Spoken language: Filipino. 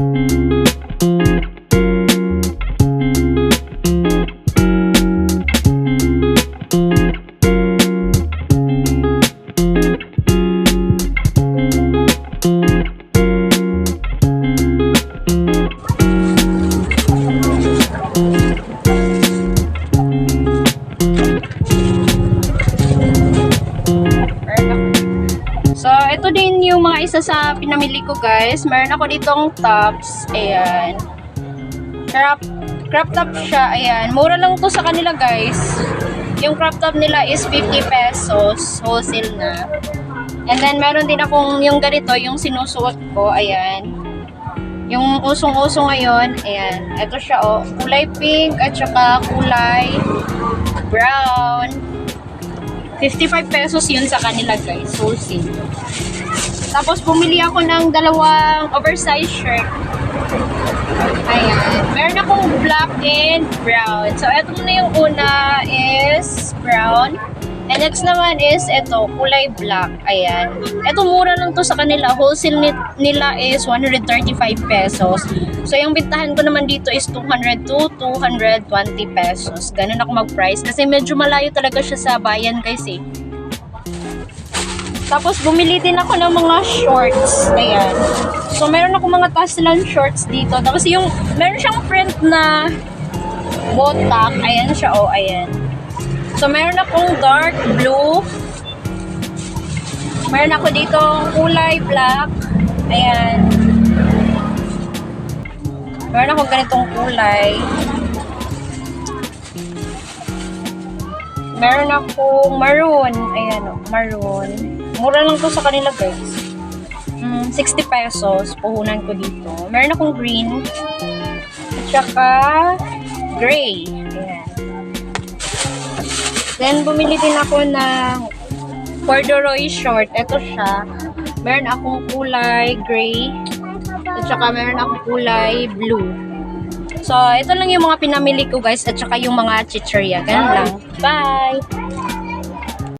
So, yung mga isa sa pinamili ko, guys. Meron ako ditong tops. Ayan. Crop, crop top siya. Ayan. Mura lang to sa kanila, guys. Yung crop top nila is 50 pesos. Wholesale na. And then, meron din akong yung ganito, yung sinusuot ko. Ayan. Yung usong-uso ngayon. Ayan. Ito siya, oh. Kulay pink at saka kulay brown. 55 pesos yun sa kanila guys, wholesale. Tapos bumili ako ng dalawang oversized shirt. Ayan. Meron akong black and brown. So, ito muna yung una is brown. And next naman is ito, kulay black. Ayan. Ito mura lang to sa kanila. Wholesale ni- nila is 135 pesos. So, yung bintahan ko naman dito is 200 to 220 pesos. Ganun ako mag-price. Kasi medyo malayo talaga siya sa bayan guys eh. Tapos, bumili din ako ng mga shorts. Ayan. So, meron ako mga taslan shorts dito. Tapos, yung, meron siyang print na botak. Ayan siya, oh, ayan. So, meron akong dark blue. Meron ako dito kulay black. Ayan. Meron ako ganitong kulay. Meron akong maroon. Ayan, oh, maroon. Mura lang to sa kanila, guys. Mm, 60 pesos. Puhunan ko dito. Meron akong green. At saka gray. Ayan. Then, bumili din ako ng corduroy short. Ito siya. Meron akong kulay gray. At saka meron akong kulay blue. So, ito lang yung mga pinamili ko guys. At saka yung mga chichirya. Ganun lang. Bye!